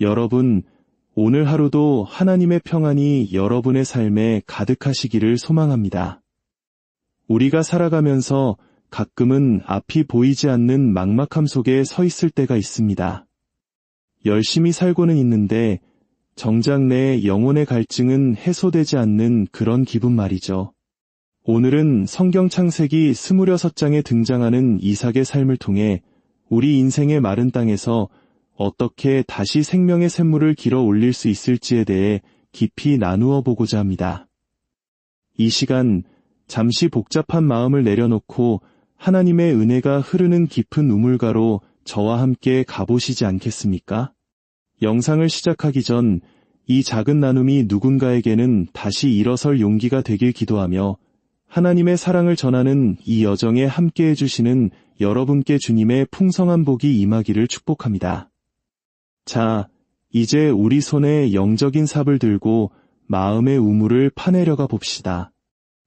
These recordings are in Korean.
여러분, 오늘 하루도 하나님의 평안이 여러분의 삶에 가득하시기를 소망합니다. 우리가 살아가면서 가끔은 앞이 보이지 않는 막막함 속에 서 있을 때가 있습니다. 열심히 살고는 있는데 정작 내 영혼의 갈증은 해소되지 않는 그런 기분 말이죠. 오늘은 성경 창세기 26장에 등장하는 이삭의 삶을 통해 우리 인생의 마른 땅에서 어떻게 다시 생명의 샘물을 길어 올릴 수 있을지에 대해 깊이 나누어 보고자 합니다. 이 시간 잠시 복잡한 마음을 내려놓고 하나님의 은혜가 흐르는 깊은 우물가로 저와 함께 가보시지 않겠습니까? 영상을 시작하기 전 이 작은 나눔이 누군가에게는 다시 일어설 용기가 되길 기도하며 하나님의 사랑을 전하는 이 여정에 함께 해주시는 여러분께 주님의 풍성한 복이 임하기를 축복합니다. 자, 이제 우리 손에 영적인 삽을 들고 마음의 우물을 파내려가 봅시다.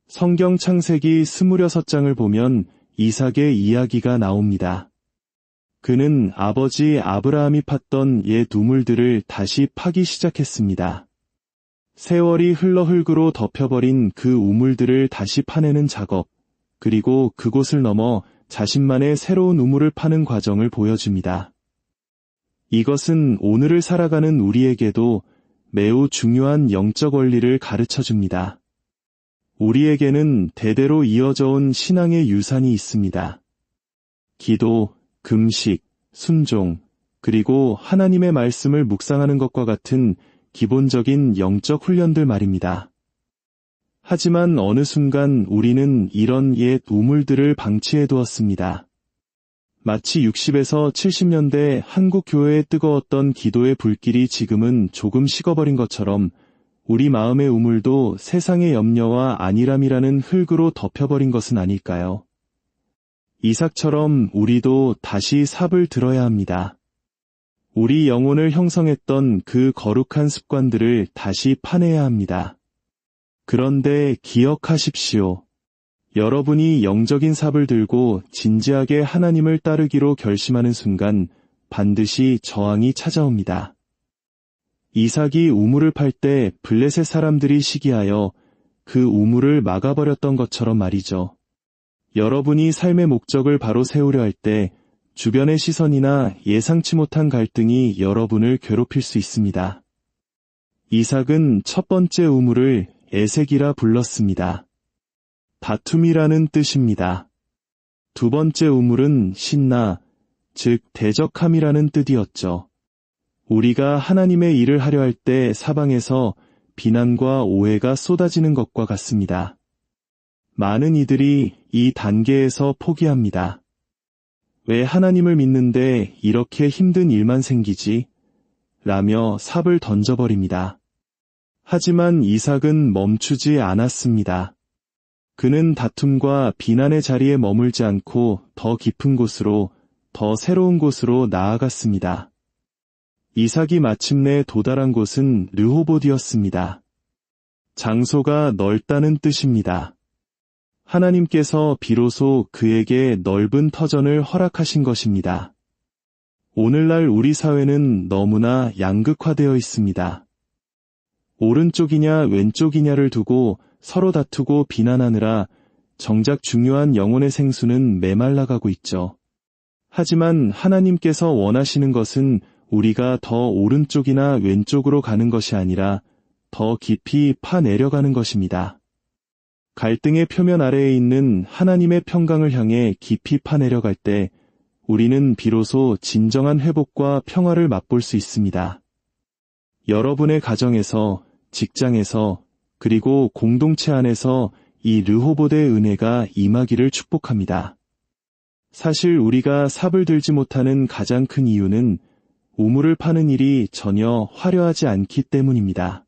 성경 창세기 26장을 보면 이삭의 이야기가 나옵니다. 그는 아버지 아브라함이 팠던 옛 우물들을 다시 파기 시작했습니다. 세월이 흘러 흙으로 덮여버린 그 우물들을 다시 파내는 작업, 그리고 그곳을 넘어 자신만의 새로운 우물을 파는 과정을 보여줍니다. 이것은 오늘을 살아가는 우리에게도 매우 중요한 영적 원리를 가르쳐 줍니다. 우리에게는 대대로 이어져 온 신앙의 유산이 있습니다. 기도, 금식, 순종, 그리고 하나님의 말씀을 묵상하는 것과 같은 기본적인 영적 훈련들 말입니다. 하지만 어느 순간 우리는 이런 옛 우물들을 방치해 두었습니다. 마치 60에서 70년대 한국 교회에 뜨거웠던 기도의 불길이 지금은 조금 식어버린 것처럼 우리 마음의 우물도 세상의 염려와 안일함이라는 흙으로 덮여버린 것은 아닐까요? 이삭처럼 우리도 다시 삽을 들어야 합니다. 우리 영혼을 형성했던 그 거룩한 습관들을 다시 파내야 합니다. 그런데 기억하십시오. 여러분이 영적인 삽을 들고 진지하게 하나님을 따르기로 결심하는 순간 반드시 저항이 찾아옵니다. 이삭이 우물을 팔 때 블레셋 사람들이 시기하여 그 우물을 막아버렸던 것처럼 말이죠. 여러분이 삶의 목적을 바로 세우려 할 때 주변의 시선이나 예상치 못한 갈등이 여러분을 괴롭힐 수 있습니다. 이삭은 첫 번째 우물을 에색이라 불렀습니다. 다툼이라는 뜻입니다. 두 번째 우물은 신나, 즉 대적함이라는 뜻이었죠. 우리가 하나님의 일을 하려 할 때 사방에서 비난과 오해가 쏟아지는 것과 같습니다. 많은 이들이 이 단계에서 포기합니다. 왜 하나님을 믿는데 이렇게 힘든 일만 생기지? 라며 삽을 던져버립니다. 하지만 이삭은 멈추지 않았습니다. 그는 다툼과 비난의 자리에 머물지 않고 더 깊은 곳으로, 더 새로운 곳으로 나아갔습니다. 이삭이 마침내 도달한 곳은 르호보디였습니다. 장소가 넓다는 뜻입니다. 하나님께서 비로소 그에게 넓은 터전을 허락하신 것입니다. 오늘날 우리 사회는 너무나 양극화되어 있습니다. 오른쪽이냐 왼쪽이냐를 두고 서로 다투고 비난하느라 정작 중요한 영혼의 생수는 메말라가고 있죠. 하지만 하나님께서 원하시는 것은 우리가 더 오른쪽이나 왼쪽으로 가는 것이 아니라 더 깊이 파내려가는 것입니다. 갈등의 표면 아래에 있는 하나님의 평강을 향해 깊이 파내려갈 때 우리는 비로소 진정한 회복과 평화를 맛볼 수 있습니다. 여러분의 가정에서, 직장에서, 그리고 공동체 안에서 이 르호보드의 은혜가 임하기를 축복합니다. 사실 우리가 삽을 들지 못하는 가장 큰 이유는 우물을 파는 일이 전혀 화려하지 않기 때문입니다.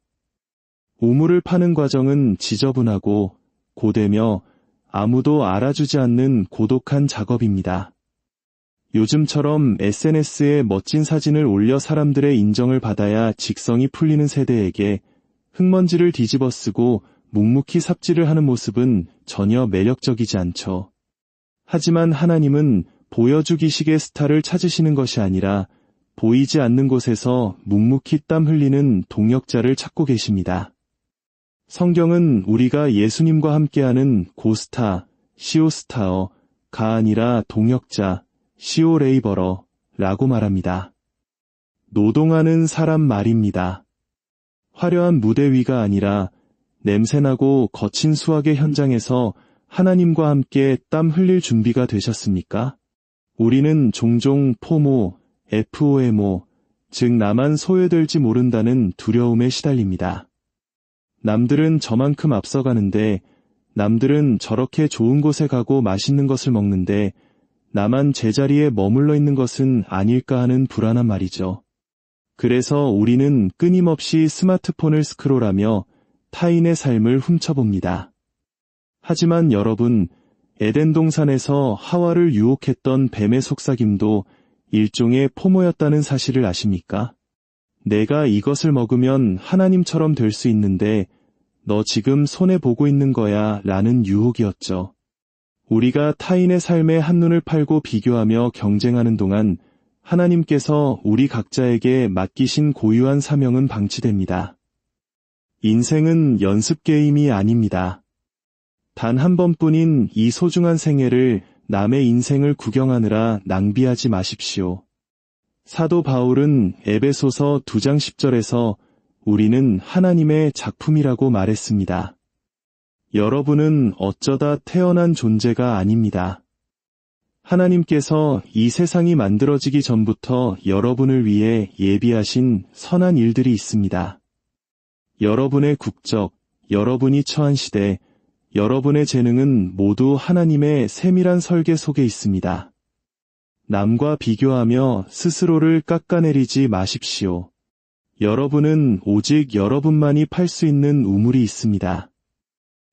우물을 파는 과정은 지저분하고 고되며 아무도 알아주지 않는 고독한 작업입니다. 요즘처럼 SNS에 멋진 사진을 올려 사람들의 인정을 받아야 직성이 풀리는 세대에게 흙먼지를 뒤집어 쓰고 묵묵히 삽질을 하는 모습은 전혀 매력적이지 않죠. 하지만 하나님은 보여주기식의 스타를 찾으시는 것이 아니라 보이지 않는 곳에서 묵묵히 땀 흘리는 동역자를 찾고 계십니다. 성경은 우리가 예수님과 함께하는 고스타, 시오스타어가 아니라 동역자, 시오레이버러 라고 말합니다. 노동하는 사람 말입니다. 화려한 무대 위가 아니라 냄새나고 거친 수학의 현장에서 하나님과 함께 땀 흘릴 준비가 되셨습니까? 우리는 종종 포모, FOMO, 즉 나만 소외될지 모른다는 두려움에 시달립니다. 남들은 저만큼 앞서가는데 남들은 저렇게 좋은 곳에 가고 맛있는 것을 먹는데 나만 제자리에 머물러 있는 것은 아닐까 하는 불안한 말이죠. 그래서 우리는 끊임없이 스마트폰을 스크롤하며 타인의 삶을 훔쳐봅니다. 하지만 여러분, 에덴 동산에서 하와를 유혹했던 뱀의 속삭임도 일종의 포모였다는 사실을 아십니까? 내가 이것을 먹으면 하나님처럼 될 수 있는데 너 지금 손해보고 있는 거야 라는 유혹이었죠. 우리가 타인의 삶에 한눈을 팔고 비교하며 경쟁하는 동안 하나님께서 우리 각자에게 맡기신 고유한 사명은 방치됩니다. 인생은 연습 게임이 아닙니다. 단 한 번뿐인 이 소중한 생애를 남의 인생을 구경하느라 낭비하지 마십시오. 사도 바울은 에베소서 2장 10절에서 우리는 하나님의 작품이라고 말했습니다. 여러분은 어쩌다 태어난 존재가 아닙니다. 하나님께서 이 세상이 만들어지기 전부터 여러분을 위해 예비하신 선한 일들이 있습니다. 여러분의 국적, 여러분이 처한 시대, 여러분의 재능은 모두 하나님의 세밀한 설계 속에 있습니다. 남과 비교하며 스스로를 깎아내리지 마십시오. 여러분은 오직 여러분만이 팔 수 있는 우물이 있습니다.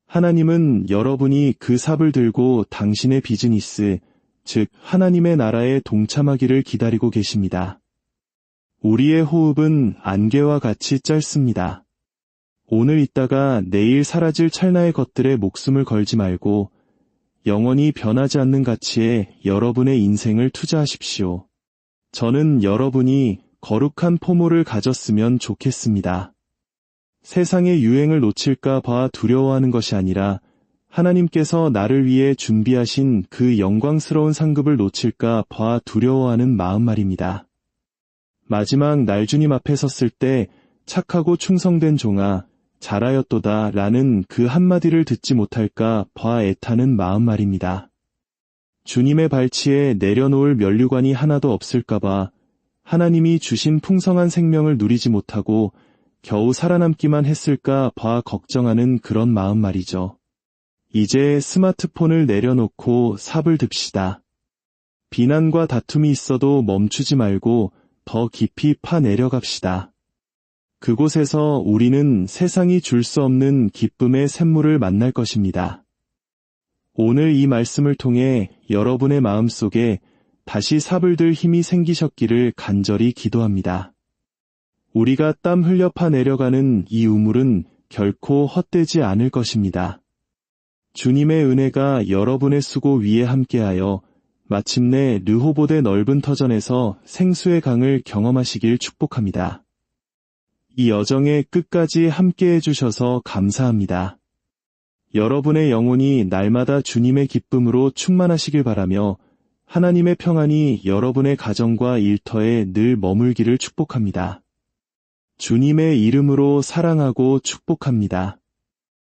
하나님은 여러분이 그 삽을 들고 당신의 비즈니스, 즉 하나님의 나라에 동참하기를 기다리고 계십니다. 우리의 호흡은 안개와 같이 짧습니다. 오늘 있다가 내일 사라질 찰나의 것들에 목숨을 걸지 말고 영원히 변하지 않는 가치에 여러분의 인생을 투자하십시오. 저는 여러분이 거룩한 포모를 가졌으면 좋겠습니다. 세상의 유행을 놓칠까 봐 두려워하는 것이 아니라 하나님께서 나를 위해 준비하신 그 영광스러운 상급을 놓칠까 봐 두려워하는 마음 말입니다. 마지막 날 주님 앞에 섰을 때 착하고 충성된 종아, 잘하였도다 라는 그 한마디를 듣지 못할까 봐 애타는 마음 말입니다. 주님의 발치에 내려놓을 면류관이 하나도 없을까봐 하나님이 주신 풍성한 생명을 누리지 못하고 겨우 살아남기만 했을까 봐 걱정하는 그런 마음 말이죠. 이제 스마트폰을 내려놓고 삽을 듭시다. 비난과 다툼이 있어도 멈추지 말고 더 깊이 파 내려갑시다. 그곳에서 우리는 세상이 줄 수 없는 기쁨의 샘물을 만날 것입니다. 오늘 이 말씀을 통해 여러분의 마음 속에 다시 삽을 들 힘이 생기셨기를 간절히 기도합니다. 우리가 땀 흘려 파 내려가는 이 우물은 결코 헛되지 않을 것입니다. 주님의 은혜가 여러분의 수고 위에 함께하여 마침내 르호보대 넓은 터전에서 생수의 강을 경험하시길 축복합니다. 이 여정의 끝까지 함께 해 주셔서 감사합니다. 여러분의 영혼이 날마다 주님의 기쁨으로 충만하시길 바라며 하나님의 평안이 여러분의 가정과 일터에 늘 머물기를 축복합니다. 주님의 이름으로 사랑하고 축복합니다.